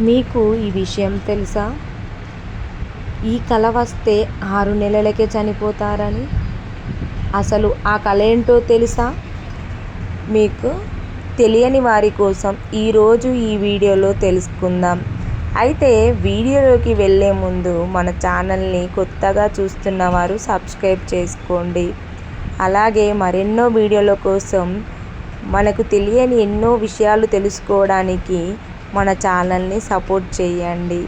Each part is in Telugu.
మీకు ఈ విషయం తెలుసా? ఈ కల వస్తే ఆరు నెలలకే చనిపోతారని. అసలు ఆ కళ ఏంటో తెలుసా? మీకు తెలియని వారి కోసం ఈరోజు ఈ వీడియోలో తెలుసుకుందాం. అయితే వీడియోలోకి వెళ్ళే ముందు మన ఛానల్ని కొత్తగా చూస్తున్న వారు సబ్స్క్రైబ్ చేసుకోండి. అలాగే మరెన్నో వీడియోల కోసం మనకు తెలియని ఎన్నో విషయాలు తెలుసుకోవడానికి మన ఛానల్ని సపోర్ట్ చేయండి.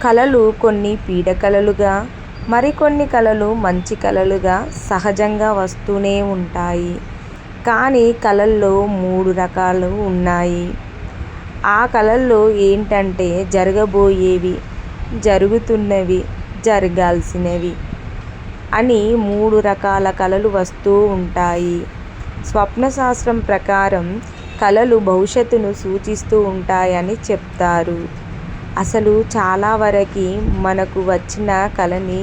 కళలు కొన్ని పీడకలలుగా మరికొన్ని కళలు మంచి కళలుగా సహజంగా వస్తూనే ఉంటాయి. కానీ కళల్లో మూడు రకాలు ఉన్నాయి. ఆ కళల్లో ఏంటంటే జరగబోయేవి జరుగుతున్నవి జరగాల్సినవి అని మూడు రకాల కళలు వస్తూ ఉంటాయి. స్వప్నశాస్త్రం ప్రకారం కళలు భవిష్యత్తును సూచిస్తూ ఉంటాయని చెప్తారు. అసలు చాలా వరకు మనకు వచ్చిన కళని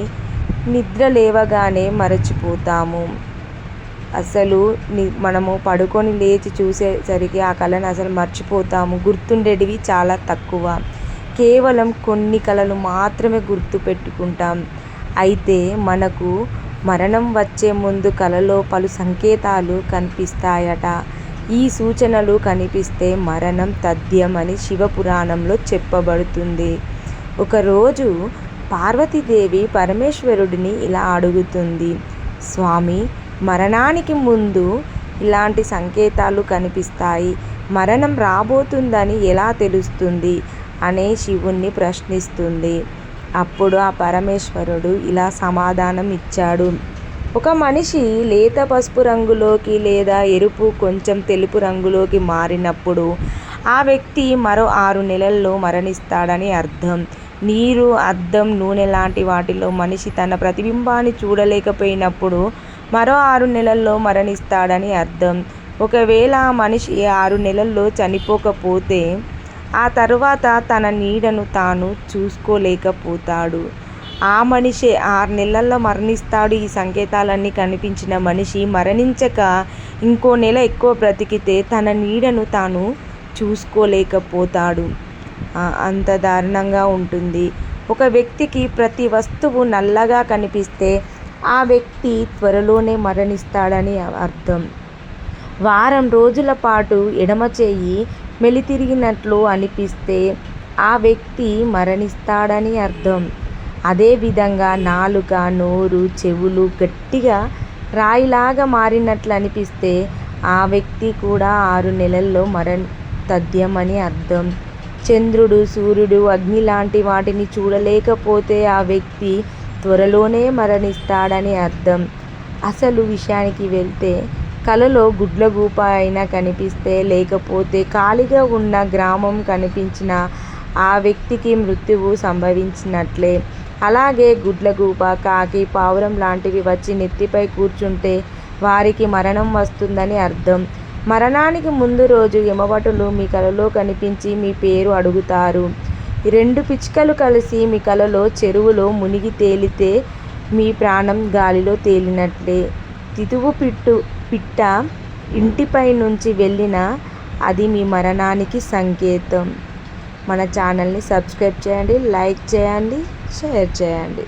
నిద్ర లేవగానే మరచిపోతాము. అసలు ని మనము పడుకొని లేచి చూసేసరికి ఆ కళను అసలు మర్చిపోతాము. గుర్తుండేటివి చాలా తక్కువ. కేవలం కొన్ని కళలు మాత్రమే గుర్తు పెట్టుకుంటాం అయితే మనకు మరణం వచ్చే ముందు కలలో పలు సంకేతాలు కనిపిస్తాయట. ఈ సూచనలు కనిపిస్తే మరణం తథ్యమని అని శివపురాణంలో చెప్పబడుతుంది. ఒకరోజు పార్వతీదేవి పరమేశ్వరుడిని ఇలా అడుగుతుంది. స్వామి మరణానికి ముందు ఇలాంటి సంకేతాలు కనిపిస్తాయి. మరణం రాబోతుందని ఎలా తెలుస్తుంది? అనే శివుణ్ణి ప్రశ్నిస్తుంది. అప్పుడు ఆ పరమేశ్వరుడు ఇలా సమాధానం ఇచ్చాడు ఒక మనిషి లేత పసుపు రంగులోకి లేదా ఎరుపు కొంచెం తెలుపు రంగులోకి మారినప్పుడు ఆ వ్యక్తి మరో ఆరు నెలల్లో మరణిస్తాడని అర్థం. నీరు అద్దం నూనె లాంటి వాటిలో మనిషి తన ప్రతిబింబాన్ని చూడలేకపోయినప్పుడు మరో ఆరు నెలల్లో మరణిస్తాడని అర్థం. ఒకవేళ ఆ మనిషి ఆరు నెలల్లో చనిపోకపోతే ఆ తరువాత తన నీడను తాను చూసుకోలేకపోతాడు. ఆ మనిషే ఆరు నెలల్లో మరణిస్తాడు. ఈ సంకేతాలన్నీ కనిపించిన మనిషి మరణించక ఇంకో నెల ఎక్కువ బ్రతికితే తన నీడను తాను చూసుకోలేకపోతాడు. అంత దారుణంగా ఉంటుంది. ఒక వ్యక్తికి ప్రతి వస్తువు నల్లగా కనిపిస్తే ఆ వ్యక్తి త్వరలోనే మరణిస్తాడని అర్థం. వారం రోజుల పాటు ఎడమ చేయి మెలితిరిగినట్లు అనిపిస్తే ఆ వ్యక్తి మరణిస్తాడని అర్థం. అదేవిధంగా నాలుక నోరు చెవులు గట్టిగా రాయిలాగా మారినట్లు అనిపిస్తే ఆ వ్యక్తి కూడా ఆరు నెలల్లో మరణ తథ్యమని అర్థం. చంద్రుడు సూర్యుడు అగ్ని లాంటి వాటిని చూడలేకపోతే ఆ వ్యక్తి త్వరలోనే మరణిస్తాడని అర్థం. అసలు విషయానికి వెళ్తే కలలో గుడ్లగూప అయినా కనిపిస్తే లేకపోతే ఖాళీగా ఉన్న గ్రామం కనిపించిన ఆ వ్యక్తికి మృత్యువు సంభవించినట్లే. అలాగే గుడ్లగూప కాకి పావురం లాంటివి వచ్చి నెత్తిపై కూర్చుంటే వారికి మరణం వస్తుందని అర్థం. మరణానికి ముందు రోజు యమవటులు మీ కలలో కనిపించి మీ పేరు అడుగుతారు. రెండు పిచ్చుకలు కలిసి మీ కలలో చెరువులో మునిగి తేలితే మీ ప్రాణం గాలిలో తేలినట్లే. తితువు పిట్టు పిట్ట ఇంటిపై నుంచి వెళ్ళిన అది మీ మరణానికి సంకేతం. మన ఛానల్ని సబ్స్క్రైబ్ చేయండి లైక్ చేయండి షేర్ చేయండి.